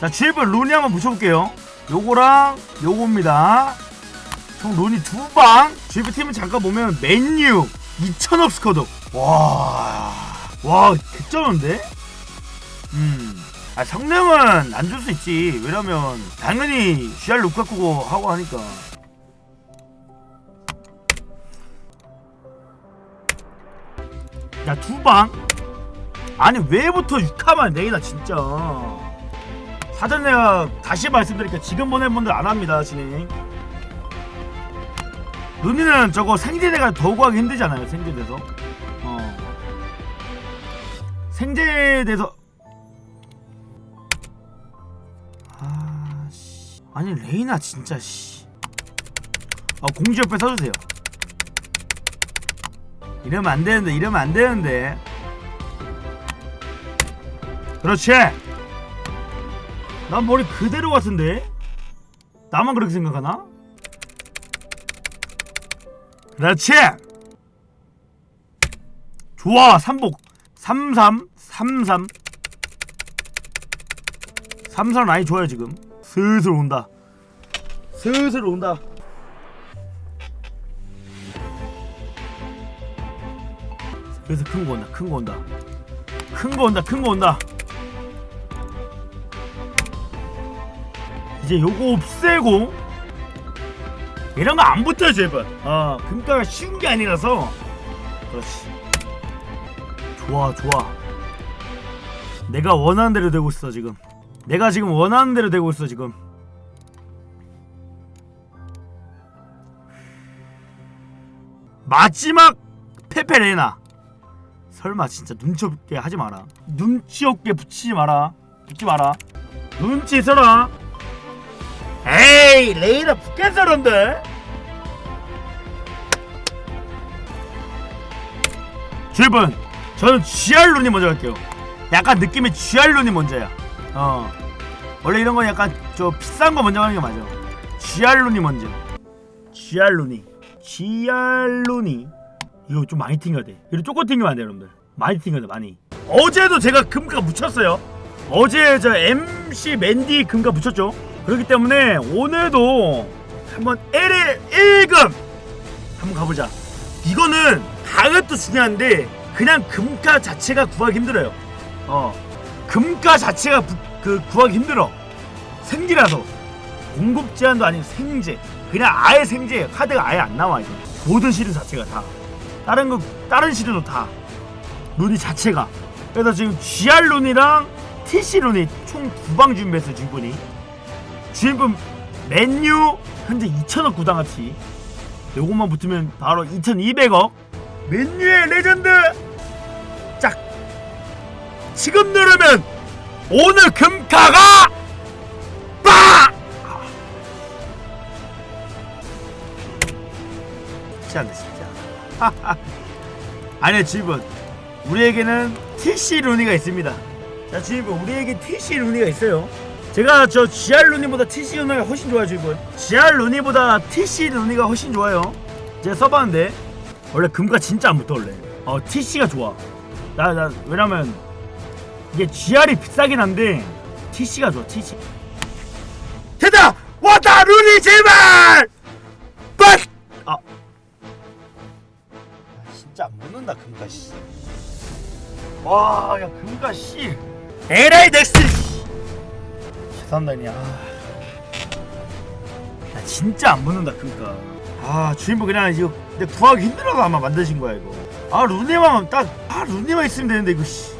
자 주입을 룬이 한번 붙여볼게요. 요거랑 요겁니다. 총 룬이 두방. 주입 팀은 잠깐 보면 맨유 2000억 스쿼드. 와와 개쩌는데? 음 아, 성능은 안 줄 수 있지. 왜냐면 당연히 GR 루카쿠고 하고 하니까. 야 두 방. 아니 왜부터 6화만 내기나 진짜 사전 내가 다시 말씀드릴게요. 지금 보낸 분들 안 합니다 진행 눈이는 저거 생제대가 더욱 하기 힘들잖아요 생제돼서. 어. 생제돼서 아 씨. 아니 레이나 진짜 씨 아 공주 옆에 서주세요. 이러면 안 되는데 이러면 안 되는데. 그렇지 난 머리 그대로 같은데? 나만 그렇게 생각하나? 그렇지! 좋아 삼복. 33 33 33 라인 좋아요 지금. 슬슬 온다. 슬슬 온다. 그래서 큰 거 온다 큰 거 온다. 큰 거 온다 큰 거 온다 이제 요거 없애고 이런 거 안 붙어요 제발. 어 금가가 쉬운 게 아니라서. 그렇지. 좋아 좋아. 내가 원하는 대로 되고 있어 지금. 내가 지금 원하는 대로 되고 있어 지금. 마지막 페페레나. 설마 진짜 눈치 없게 하지 마라. 눈치 없게 붙이지 마라. 붙지 마라. 눈치 있어라 에이 레이나 붙겠어런데 주입은 저는 GR론이 먼저 갈게요. 약간 느낌이 GR론이 먼저야. 어. 원래 이런 건 약간 저 비싼 거 먼저 가는 게 맞아. GR론이 먼저. GR론이. GR론이. 이거 좀 많이 튕겨야 돼. 이거 조금 튕기면 안돼 여러분들. 많이 튕겨야 돼 많이. 어제도 제가 금가 묻혔어요. 어제 저 MC 맨디 금가 묻혔죠 그렇기 때문에 오늘도 한번 LL 1금 한번 가보자. 이거는 가격도 중요한데 그냥 금가 자체가 구하기 힘들어요. 어 금가 자체가 부- 그 구하기 힘들어. 생기라서. 공급 제한도 아닌 생제 그냥 아예 생제 카드가 아예 안 나와 이제 모든 시즌 자체가 다. 다른 거 다른 시즌도 다. 룬이 자체가. 그래서 지금 GR 룬이랑 TC 룬이 총 두 방 준비했어요 주인분이 주인분 맨유 현재 2천억 구당아치. 요것만 붙으면 바로 2,200억. 맨유의 레전드! 짝! 지금 누르면 오늘 금카가 빠 쉽지 않네 진짜. 아니요 주인분 우리에게는 TC 루니가 있습니다. 자 주인분 우리에게 TC 루니가 있어요 제가 저 GR 루니보다 TC 루니가 훨씬 좋아요 주인분 GR 루니보다 TC 루니가 훨씬 좋아요 제가 써봤는데 원래 금가 진짜 안 붙어 원래 어 TC가 좋아 나 나 왜냐면 이게 GR이 비싸긴 한데 TC가 좋아 TC 됐다 왔다 루니 제발 빡 아. 아, 진짜 안 붙는다 금가 씨. 와, 야 금가 씨. 에라이 넥스. 아. 나 진짜 안 붙는다 금가. 아 주인분 그냥 이거 근데 구하기 힘들어서 아마 만드신 거야 이거. 아 루니만 딱, 아 루니만 있으면 되는데 이거 씨.